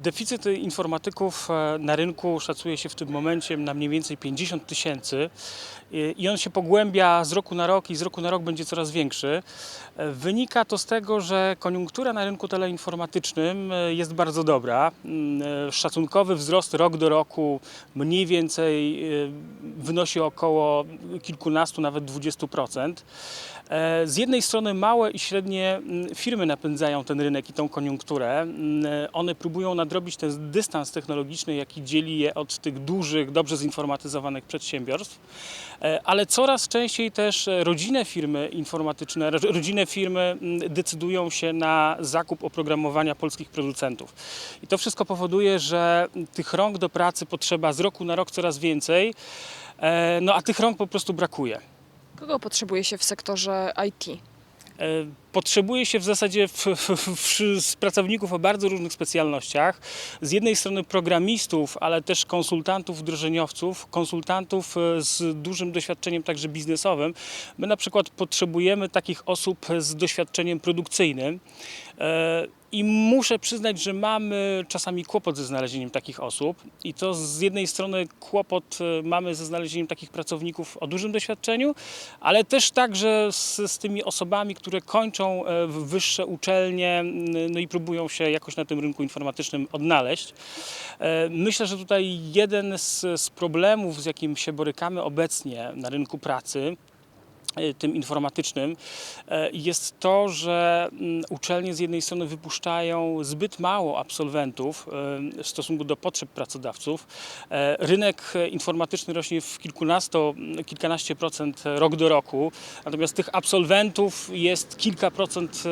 Deficyt informatyków e, na rynku szacuje się w tym momencie na mniej więcej 50 tysięcy I- on się pogłębia z roku na rok i z roku na rok będzie coraz większy. E, Wynika to z tego, że koniunktura na rynku teleinformatycznym e, jest bardzo dobra. Mm, Szacunkowy wzrost rok do roku mniej więcej wynosi około kilkunastu, nawet 20%. E, Z jednej strony małe i średnie mm, firmy napędzają ten rynek i tą koniunkturę. Mm, One próbują nadrobić ten dystans technologiczny, jaki dzieli je od tych dużych, dobrze zinformatyzowanych przedsiębiorstw. E, Ale coraz częściej też e, rodzinne firmy informatyczne, ro- rodzinne firmy decydują się na zakup oprogramowania polskich producentów. I to wszystko powoduje, że tych rąk do pracy potrzeba z roku na rok coraz więcej, e, no a tych rąk po prostu brakuje. Kogo potrzebuje się w sektorze IT? Potrzebuje się w zasadzie w, w, w, pracowników o bardzo różnych specjalnościach. Z jednej strony programistów, ale też konsultantów, wdrożeniowców, konsultantów e, z dużym doświadczeniem także biznesowym. My na przykład potrzebujemy takich osób z doświadczeniem produkcyjnym. E, I muszę przyznać, że mamy czasami kłopot ze znalezieniem takich osób. I to z jednej strony kłopot e, mamy ze znalezieniem takich pracowników o dużym doświadczeniu, ale też także z, z tymi osobami, które kończą e, w- wyższe uczelnie no i próbują się jakoś na tym rynku informatycznym odnaleźć. E, Myślę, że tutaj jeden z, z problemów, z jakim się borykamy obecnie na rynku pracy, e, tym informatycznym, e, jest to, że mm, uczelnie z jednej strony wypuszczają zbyt mało absolwentów e, w stosunku do potrzeb pracodawców. Rynek informatyczny rośnie w kilkunasto, kilkanaście procent rok do roku, natomiast tych absolwentów jest kilka procent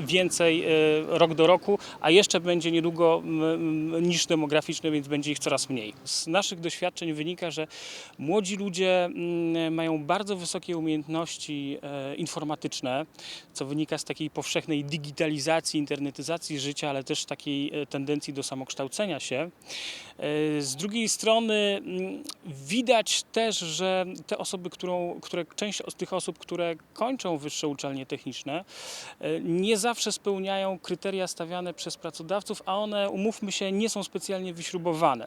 więcej rok do roku, a jeszcze będzie niedługo m, m, niż demograficzny, więc będzie ich coraz mniej. Z naszych doświadczeń wynika, że młodzi ludzie mm, mają bardzo wysokie umiejętności e, informatyczne, co wynika z takiej powszechnej digitalizacji, internetyzacji życia, ale też takiej e, tendencji do samokształcenia się. E, Z drugiej strony mm, widać też, że te osoby, którą, które, część z tych osób, które kończą wyższe uczelnie techniczne, nie zawsze spełniają kryteria stawiane przez pracodawców, a one, umówmy się, nie są specjalnie wyśrubowane.